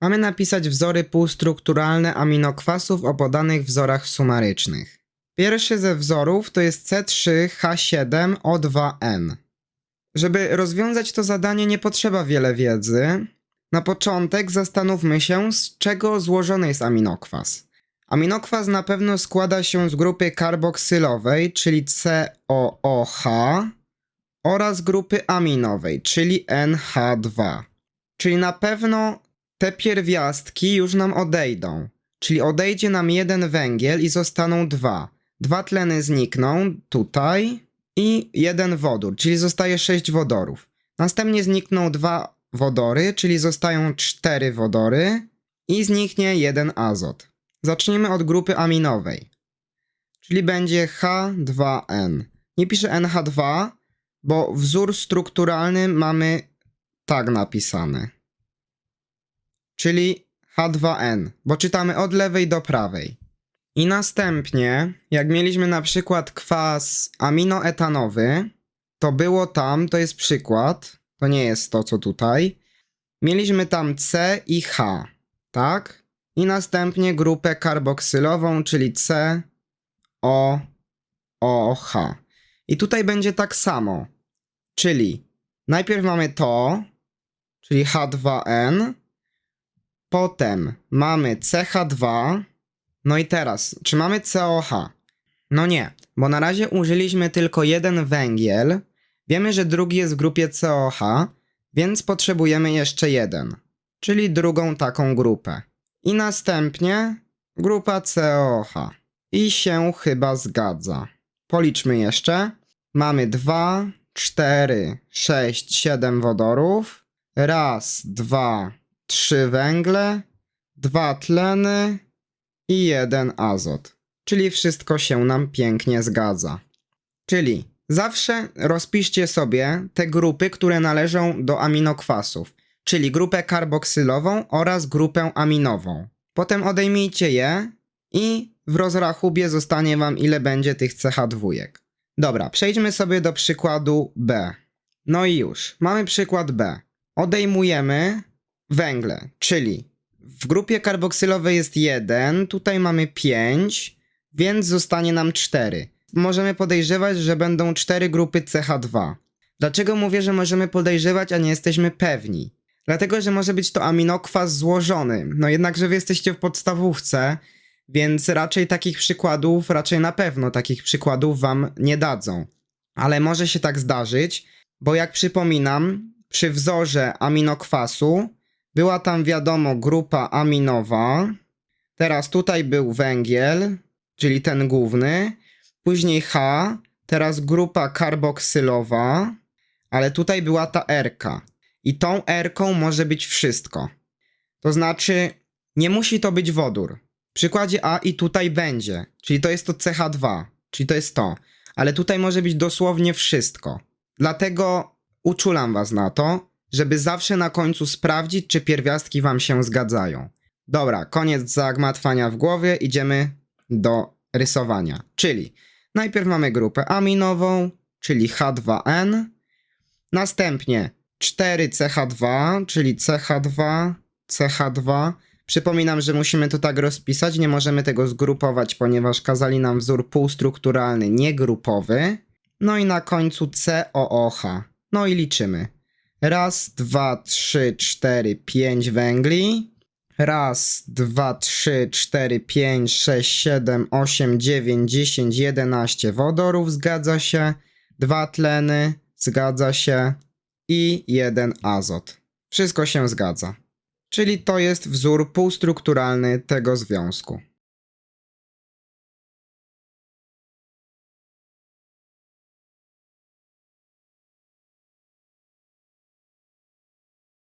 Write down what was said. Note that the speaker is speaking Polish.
Mamy napisać wzory półstrukturalne aminokwasów o podanych wzorach sumarycznych. Pierwszy ze wzorów to jest C3H7O2N. Żeby rozwiązać to zadanie nie potrzeba wiele wiedzy. Na początek zastanówmy się, z czego złożony jest aminokwas. Aminokwas na pewno składa się z grupy karboksylowej, czyli COOH, oraz grupy aminowej, czyli NH2. Czyli na pewno te pierwiastki już nam odejdą. Czyli odejdzie nam jeden węgiel i zostaną dwa. Dwa tleny znikną tutaj i jeden wodór, czyli zostaje sześć wodorów. Następnie znikną dwa wodory, czyli zostają cztery wodory i zniknie jeden azot. Zaczniemy od grupy aminowej, czyli będzie H2N. Nie piszę NH2, bo wzór strukturalny mamy tak napisany. Czyli H2N, bo czytamy od lewej do prawej. I następnie, jak mieliśmy na przykład kwas aminoetanowy, to było tam, to jest przykład, to nie jest to, co tutaj. Mieliśmy tam C i H, tak? I następnie grupę karboksylową, czyli C, O, O, H. I tutaj będzie tak samo, czyli najpierw mamy to, czyli H2N, potem mamy CH2, no i teraz, czy mamy COH? No nie, bo na razie użyliśmy tylko jeden węgiel. Wiemy, że drugi jest w grupie COH, więc potrzebujemy jeszcze jeden, czyli drugą taką grupę. I następnie grupa COH. I się chyba zgadza. Policzmy jeszcze. Mamy 2, 4, 6, 7 wodorów. Raz, dwa, trzy węgle, dwa tleny, i jeden azot. Czyli wszystko się nam pięknie zgadza. Czyli zawsze rozpiszcie sobie te grupy, które należą do aminokwasów, czyli grupę karboksylową oraz grupę aminową. Potem odejmijcie je i w rozrachubie zostanie wam ile będzie tych CH2. Dobra, przejdźmy sobie do przykładu B. No i już, mamy przykład B. Odejmujemy węgle, czyli w grupie karboksylowej jest 1, tutaj mamy 5, więc zostanie nam 4. Możemy podejrzewać, że będą 4 grupy CH2. Dlaczego mówię, że możemy podejrzewać, a nie jesteśmy pewni? Dlatego, że może być to aminokwas złożony. No jednakże wy jesteście w podstawówce, więc raczej takich przykładów, raczej na pewno takich przykładów wam nie dadzą. Ale może się tak zdarzyć, bo jak przypominam, przy wzorze aminokwasu była tam wiadomo grupa aminowa. Teraz tutaj był węgiel, czyli ten główny. Później H, teraz grupa karboksylowa, ale tutaj była ta R. -ka. I tą R może być wszystko. To znaczy, nie musi to być wodór. W przykładzie A i tutaj będzie, czyli to jest to CH2, czyli to jest to. Ale tutaj może być dosłownie wszystko. Dlatego uczulam was na to, żeby zawsze na końcu sprawdzić, czy pierwiastki wam się zgadzają. Dobra, koniec zagmatwania w głowie, idziemy do rysowania. Czyli najpierw mamy grupę aminową, czyli H2N, następnie 4CH2, czyli CH2, CH2. Przypominam, że musimy to tak rozpisać, nie możemy tego zgrupować, ponieważ kazali nam wzór półstrukturalny, niegrupowy. No i na końcu COOH. No i liczymy. Raz, dwa, trzy, cztery, pięć węgli. Raz, dwa, trzy, cztery, pięć, sześć, siedem, osiem, dziewięć, dziesięć, jedenaście wodorów, zgadza się. Dwa tleny, zgadza się. I jeden azot. Wszystko się zgadza. Czyli to jest wzór półstrukturalny tego związku.